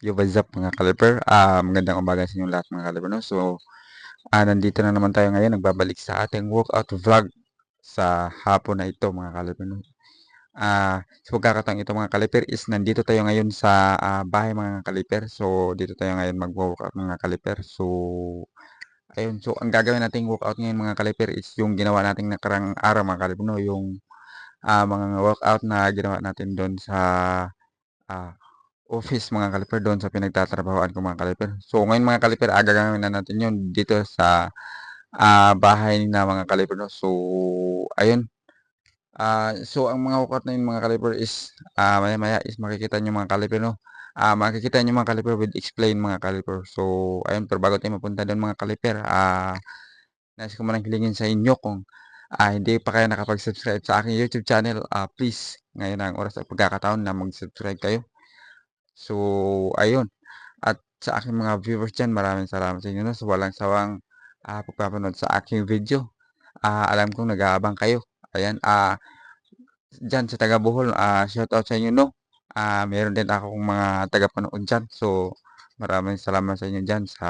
Yo, what's up mga kaliper? Ah, magandang umaga sa inyong lahat mga kaliper, no? So, ah, nandito na naman tayo ngayon, nagbabalik sa ating workout vlog sa hapon na ito mga kaliper, no? Ah, sa pagkakataong ito mga kaliper is nandito tayo ngayon sa ah, bahay mga kaliper. So, dito tayo ngayon mag-workout mga kaliper. So, ayun. So, ang gagawin nating workout ngayon mga kaliper is yung ginawa nating nakarang araw mga kaliper, no? Yung ah, mga workout na ginawa natin doon sa ah, office mga kaliper doon sa pinagtatrabahoan ko mga kaliper. So ngayon mga kaliper, aga gagawin na natin yun dito sa ah, bahay na mga kaliper. No? So ayun. Ah, so ang mga workout na yun mga kaliper is ah, maya maya is makikita nyo mga kaliper. No? Ah, makikita nyo mga kaliper with explain mga kaliper. So ayun, pero bago tayo mapunta doon mga kaliper, ah, nais ko manang hilingin sa inyo kung ah, hindi pa kayo nakapag-subscribe sa aking YouTube channel, ah, please, ngayon ang oras at pagkakataon na mag-subscribe kayo. So, ayun. At sa aking mga viewers dyan, maraming salamat sa inyo no, sa walang sawang ah, pagpapanood sa aking video. Ah, alam kong nag-aabang kayo. Ayan, ah, dyan sa taga Bohol, ah, shout out sa inyo no. Ah, meron din akong mga taga-panood dyan. So, maraming salamat sa inyo dyan sa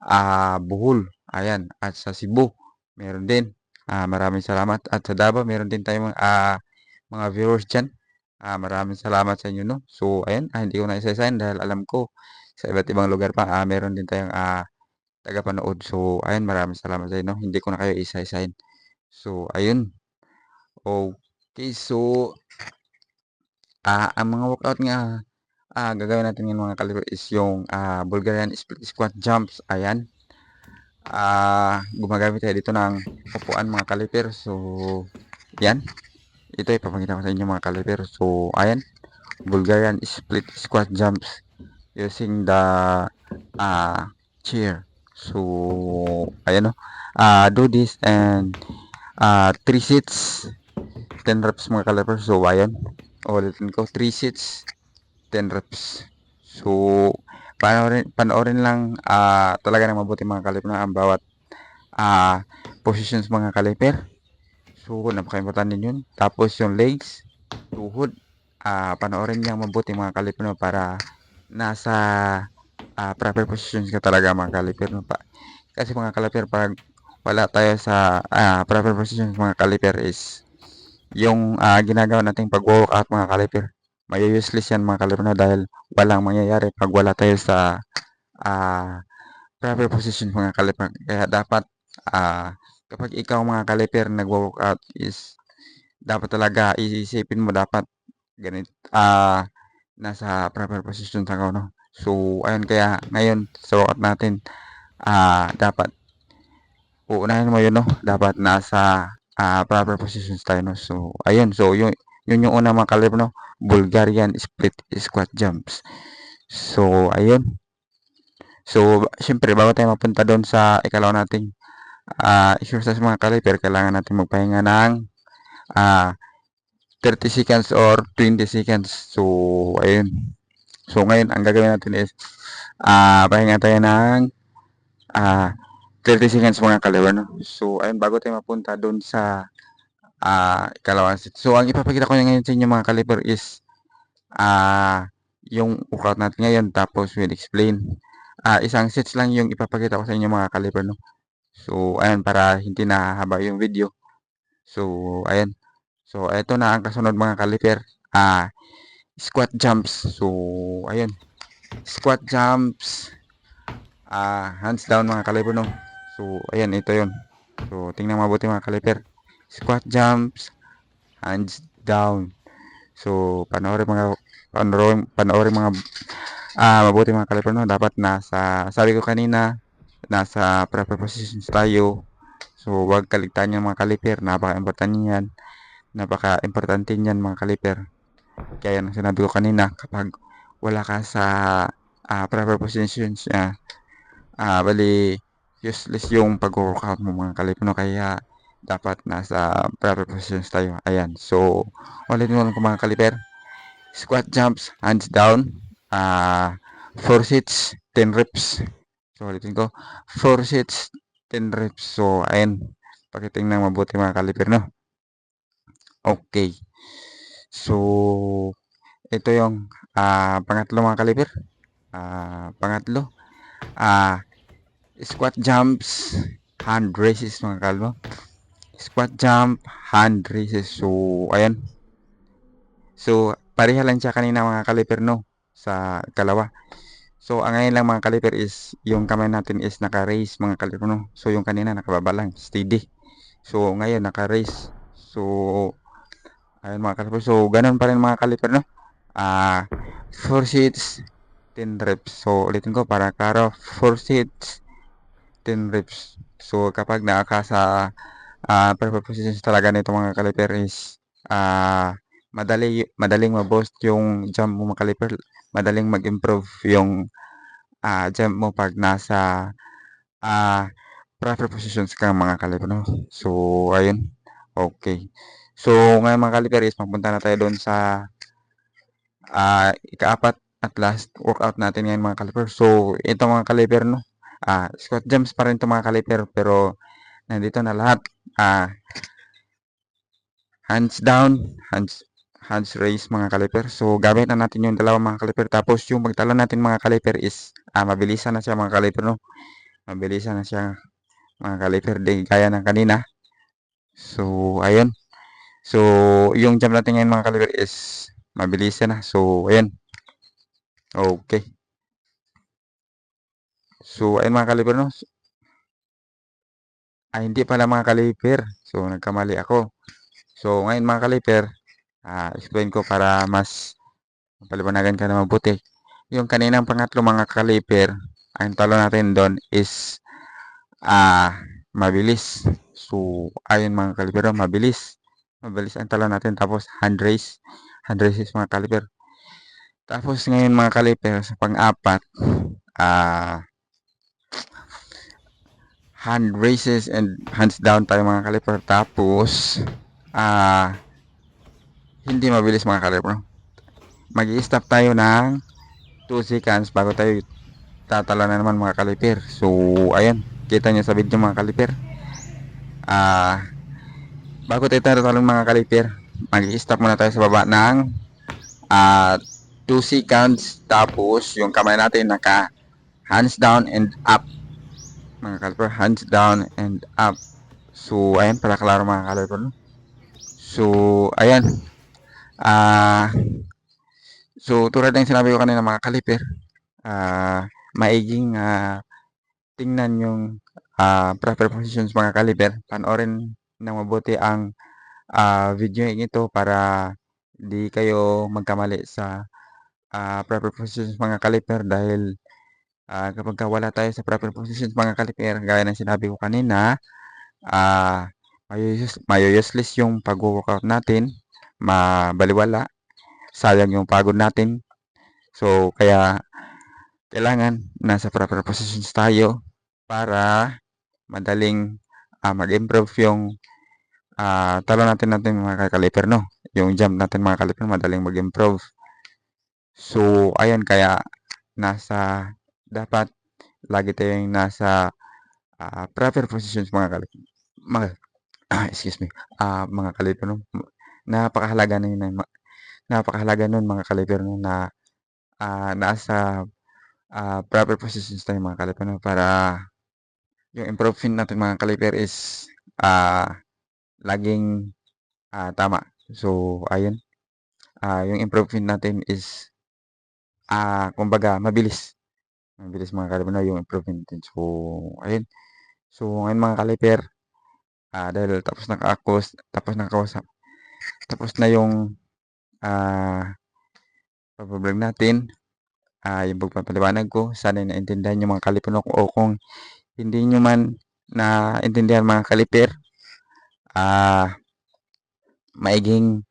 ah, Bohol. Ayan, at sa Cebu, meron din. Ah, maraming salamat. At sa Davao, meron din tayong ah, mga viewers dyan. Ah, maraming salamat sa inyo, no? So, ayan, ah, hindi ko na isa-sign dahil alam ko sa iba't ibang lugar pa, ah, meron din tayong ah, tagapanood. So, ayun, maraming salamat sa inyo. Hindi ko na kayo isa-sign. So, ayun. Okay, so, ah, ang mga workout nga ah, gagawin natin ng mga kaliber is yung ah, Bulgarian split squat jumps. Ayan. Ah, gumagamit tayo dito ng upuan mga kaliper. So, yan ito ipapakita ko sa inyo mga kaliber so ayan. Bulgarian split squat jumps using the uh, chair so ayan o uh, do this and uh, 3 sets 10 reps mga kaliber so ayan. Ulitin ko. 3 sets 10 reps. So panoorin, panoorin lang uh, talaga ng mabuti mga kaliber na ang bawat uh, positions mga kaliper So, napaka-importante yun. Tapos yung legs, tuhod, uh, panoorin niyang mabuti mga kalipino para nasa uh, proper positions ka talaga mga kalipino. Pa. Kasi mga kalipir, pag wala tayo sa uh, proper positions mga kalipir is yung uh, ginagawa nating pag-walk out mga kalipir. May useless yan mga kalipir dahil walang mangyayari pag wala tayo sa uh, proper position mga kalipir. Kaya dapat uh, kapag ikaw mga kaliper nagwo-workout is dapat talaga iisipin mo dapat ganit ah uh, nasa proper position ka no. So ayun kaya ngayon sa workout natin ah uh, dapat uunahin mo yun no. Dapat nasa uh, proper positions tayo no. So ayun so yun yun yung una mga kaliper no. Bulgarian split squat jumps. So ayun. So, syempre, bago tayo mapunta doon sa ikalawa nating uh, exercise mga kaliper, kailangan natin magpahinga ng uh, ah, 30 seconds or 20 seconds. So, ayun. So, ngayon, ang gagawin natin is uh, pahinga tayo ng uh, 30 seconds mga kaliper. No? So, ayun, bago tayo mapunta doon sa uh, ikalawang set. So, ang ipapakita ko ngayon sa inyo mga kaliper is uh, yung workout natin ngayon tapos we'll explain. Uh, isang sets lang yung ipapakita ko sa inyo mga kaliper. No? So, ayan, para hindi nahahaba yung video. So, ayan. So, ito na ang kasunod mga kaliper. Ah, squat jumps. So, ayan. Squat jumps. Ah, hands down mga kaliper, no? So, ayan, ito yon So, tingnan mabuti mga kaliper. Squat jumps. Hands down. So, panoorin mga panoorin, panoorin mga ah, mabuti mga kaliper, no? Dapat nasa, sabi ko kanina, nasa proper positions tayo. So, wag kaligtaan yung mga kaliper. Napaka-importante niyan. Napaka-importante niyan mga kaliper. Kaya nang sinabi ko kanina, kapag wala ka sa uh, proper positions, uh, uh, bali, useless yung pag-workout mo mga kaliper. No? Kaya, dapat nasa proper positions tayo. Ayan. So, ulitin mo lang mga kaliper. Squat jumps, hands down. Uh, 4 sets, 10 reps. So, ulitin ko. 4 sets, 10 reps. So, ayan. Pakitingnan mabuti mga kaliper, no? Okay. So, ito yung uh, pangatlo mga kaliper. Ah, pangatlo, ah, squat jumps, hand raises mga kalbo. Squat jump, hand raises. So, ayan. So, pareha lang siya kanina mga kaliper no sa kalawa. So, ang ngayon lang mga kaliper is yung kamay natin is naka-raise mga kaliper no. So, yung kanina nakababa lang, steady. So, ngayon naka-raise. So, ayun mga kaliper. So, ganun pa rin mga kaliper no. Ah, 4 sets, 10 reps. So, ulitin ko para klaro, 4 sets, 10 reps. So, kapag naaka sa uh, perfect positions talaga nito mga kaliper is ah, madali, madaling ma-boost yung jump mo mga kaliper. Madaling mag-improve yung ah, jump mo pag nasa ah, proper positions ka mga kaliper. No? So, ayun. Okay. So, ngayon mga kaliper is magpunta na tayo doon sa ah, ikaapat at last workout natin ngayon mga kaliper. So, ito mga kaliper, no? Ah, squat jumps pa rin ito mga kaliper, pero nandito na lahat. Ah, hands down, hands hands raise mga kaliper. So, gamit na natin yung dalawa mga kaliper. Tapos, yung pagtalo natin mga kaliper is, ah, mabilisan na siya mga kaliper, no? Mabilisan na siya mga kaliper. Di gaya ng kanina. So, ayun. So, yung jump natin ngayon mga kaliper is, mabilisan na. So, ayun. Okay. So, ayun mga kaliper, no? Ay, hindi pala mga kaliper. So, nagkamali ako. So, ngayon mga kaliper, ah, explain ko para mas paliwanagan ka na mabuti. Yung kaninang pangatlo mga kaliper, ang talo natin doon is ah, mabilis. So, ayun mga kaliper, mabilis. Mabilis ang talo natin. Tapos, hand raise. Hand raise is mga kaliper. Tapos, ngayon mga kaliper, sa pang-apat, ah, hand raises and hands down tayo mga kaliper. Tapos, ah, hindi mabilis mga kaliper. mag stop tayo ng 2 seconds bago tayo tatalo na naman mga kaliper. So, ayan. Kita nyo sa video mga kaliper. Ah, bago tayo tatalo mga kaliper, mag stop muna tayo sa baba ng ah, 2 seconds. Tapos, yung kamay natin naka hands down and up mga kaliper hands down and up so ayan para klaro mga kaliper so ayan ah so tulad ng sinabi ko kanina mga kaliper ah uh, maiging uh, tingnan yung uh, proper positions mga kaliper. Panoorin ng mabuti ang uh, video ito para di kayo magkamali sa uh, proper positions mga kaliper. Dahil uh, kapag wala tayo sa proper positions mga kaliper, gaya ng sinabi ko kanina, uh, mayo useless yung pag-workout natin, mabaliwala, sayang yung pagod natin. So, kaya kailangan nasa proper positions tayo para madaling uh, mag-improve yung uh, talo natin natin mga kaliper, no? Yung jump natin mga kaliper, madaling mag-improve. So, ayun, kaya nasa dapat lagi tayong nasa uh, proper positions mga kalip mga ah, excuse me uh, mga kaliper no napakahalaga na yun napakahalaga nun mga kaliper no na uh, nasa uh, proper positions tayo mga kaliper no para yung improvement natin mga kaliper is uh, laging uh, tama so ayun uh, yung improvement natin is uh, kumbaga mabilis ang bilis mga kaliper na yung improvement din. So, ayun. So, ngayon mga kaliper, ah, dahil tapos na kaakos, tapos na kausap, tapos na yung ah, pag-vlog natin, ah, yung pagpapaliwanag ko, sana naintindihan nyo mga kaliper no, o kung hindi nyo man naintindihan mga kaliper, ah, maiging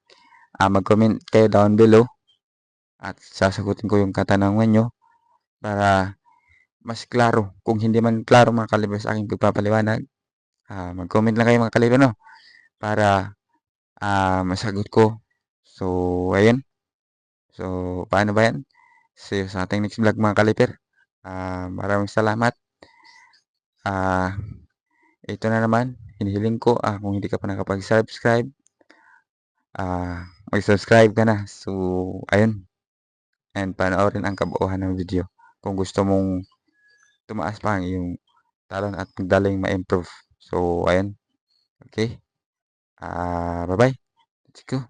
ah, mag-comment kayo down below at sasagutin ko yung katanungan nyo para mas klaro. Kung hindi man klaro mga kaliber sa aking pagpapaliwanag, uh, mag-comment lang kayo mga kaliber no? Para uh, masagot ko. So, ayun. So, paano ba yan? See you sa ating next vlog mga kaliber. Uh, maraming salamat. Uh, ito na naman. Hinihiling ko uh, kung hindi ka pa nakapag-subscribe. Uh, mag-subscribe ka na. So, ayun. And panoorin ang kabuuhan ng video. kung gusto mong tumaas pa ang iyong talon at madaling ma-improve. So, ayan. Okay. Ah, bye-bye. Let's go.